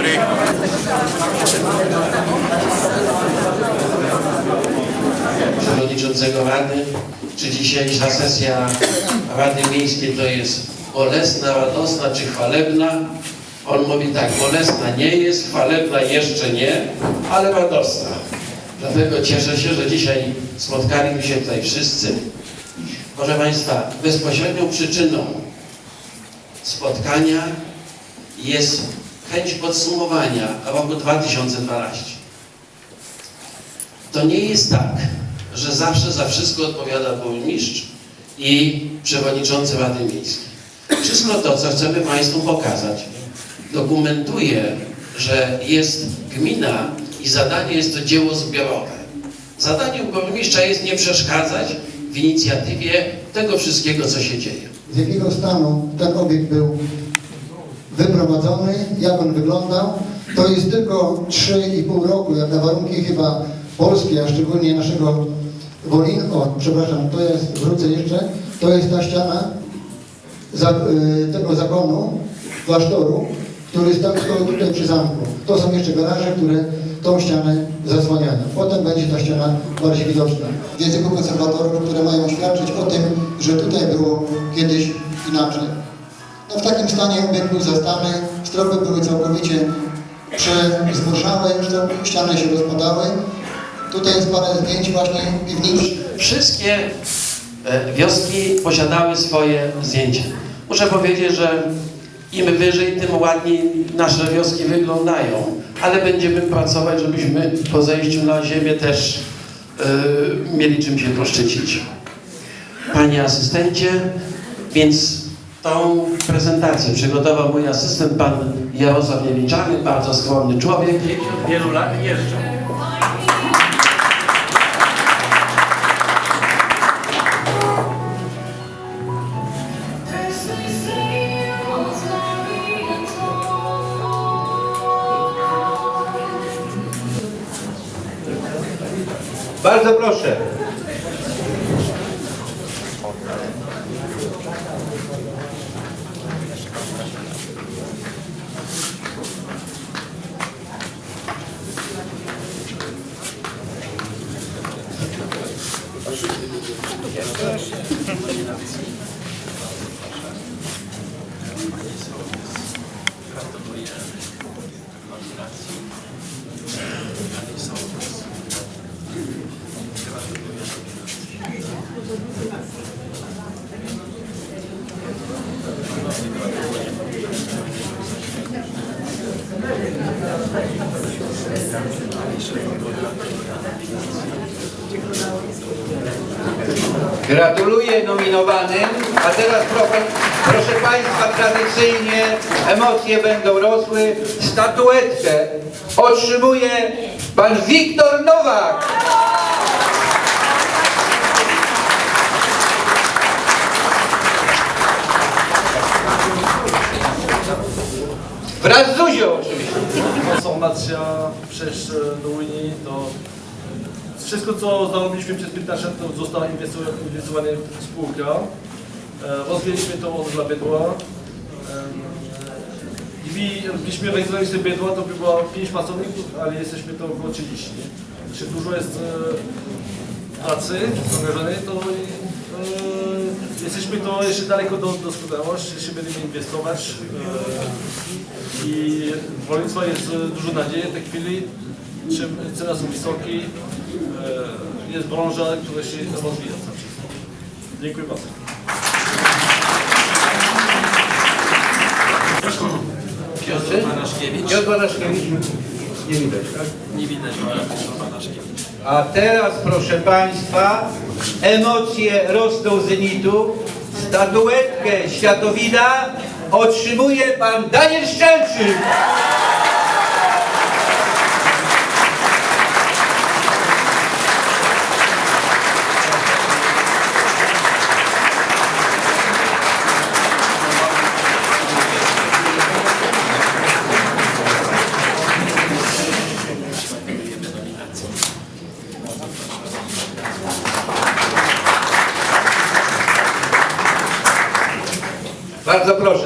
dobry. przewodniczącego Rady, czy dzisiejsza sesja Rady Miejskiej to jest bolesna, radosna czy chwalebna. On mówi tak, bolesna nie jest, chwalebna jeszcze nie, ale radosna. Dlatego cieszę się, że dzisiaj spotkaliśmy się tutaj wszyscy. Proszę Państwa, bezpośrednią przyczyną spotkania jest chęć podsumowania roku 2012. To nie jest tak, że zawsze za wszystko odpowiada burmistrz i przewodniczący Rady Miejskiej. Wszystko to, co chcemy Państwu pokazać, dokumentuje, że jest gmina i zadanie jest to dzieło zbiorowe. Zadaniem burmistrza jest nie przeszkadzać w inicjatywie tego wszystkiego, co się dzieje. z jakiego stanu ten obiekt był wyprowadzony, jak on wyglądał. To jest tylko 3,5 roku, jak na warunki chyba polskie, a szczególnie naszego Wolin, o przepraszam, to jest, wrócę jeszcze, to jest ta ściana za, y, tego zakonu, klasztoru, który stał tutaj przy zamku. To są jeszcze garaże, które tą ścianę zasłaniają. Potem będzie ta ściana bardziej widoczna. W języku konserwatorów, które mają świadczyć o tym, że tutaj było kiedyś inaczej. No w takim stanie obiekt był zastany, stropy były całkowicie przezmuszałe, stropy- ściany się rozpadały. Tutaj jest parę zdjęć właśnie piwnic. Wszystkie e, wioski posiadały swoje zdjęcia. Muszę powiedzieć, że im wyżej, tym ładniej nasze wioski wyglądają, ale będziemy pracować, żebyśmy po zejściu na ziemię też e, mieli czym się poszczycić. Panie asystencie, więc tą prezentację przygotował mój asystent, pan Jarosław Niewiczany, bardzo skromny człowiek. Wielu lat jeżdżą. Bardzo proszę. Proszę. Gratuluję nominowanym, a teraz proszę, proszę Państwa, tradycyjnie emocje będą rosły. Statuetkę otrzymuje Pan Wiktor Nowak. Wraz z Zuzią oczywiście. transformacja przejść e, do Unii, to wszystko co zarobiliśmy przez 15 lat to zostało inwestowane w spółkę. E, Rozwijaliśmy to od dla Bydła. E, Gdybyśmy realizowali sobie Bydła, to by było 5 pracowników, ale jesteśmy to około 30. Czy dużo jest e, pracy angażowanej, to jesteśmy to jeszcze daleko do doskonałości, jeszcze będziemy inwestować. I w rolnictwie jest dużo nadziei w tej chwili. Czym ceny są wysokie, jest branża, która się rozwija. Dziękuję bardzo. Piotr? Piotr Banaszkiewicz. Nie widać, tak? Nie widać pana Banaszkiewicz. A teraz, proszę Państwa, emocje rosną z zenitu. Statuetkę Światowida otrzymuje Pan Daniel Szczelczyk.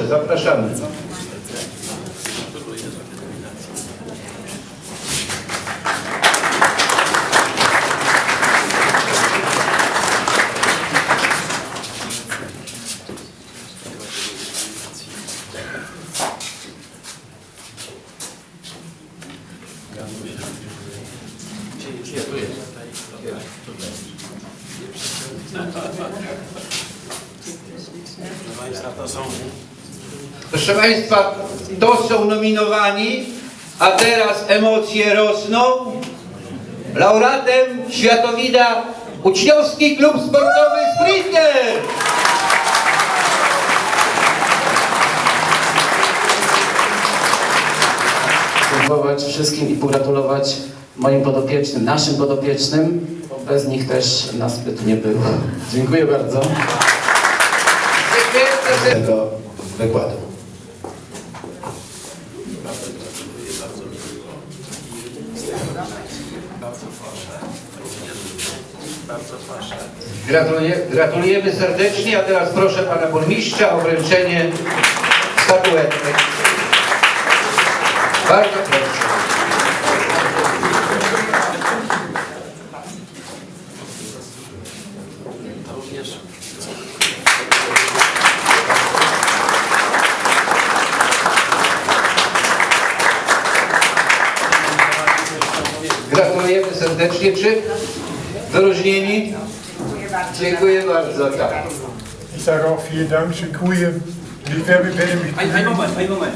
Proszę, zapraszamy. Państwa, to są Proszę Państwa, to są nominowani, a teraz emocje rosną. Laureatem Światowida Uczniowski Klub Sportowy Sprinter! podziękować wszystkim i pogratulować moim podopiecznym, naszym podopiecznym, bo bez nich też nas by tu nie było. Dziękuję bardzo. Dziękuję tego wykładu. Gratuluję, gratulujemy serdecznie, a teraz proszę Pana Burmistrza o wręczenie statuetki. Bardzo proszę. Gratulujemy serdecznie. Czy wyróżnieni? Dziękuję bardzo. Tak. Ich sage auch vielen Dank, Ein, ein Moment, ein Moment.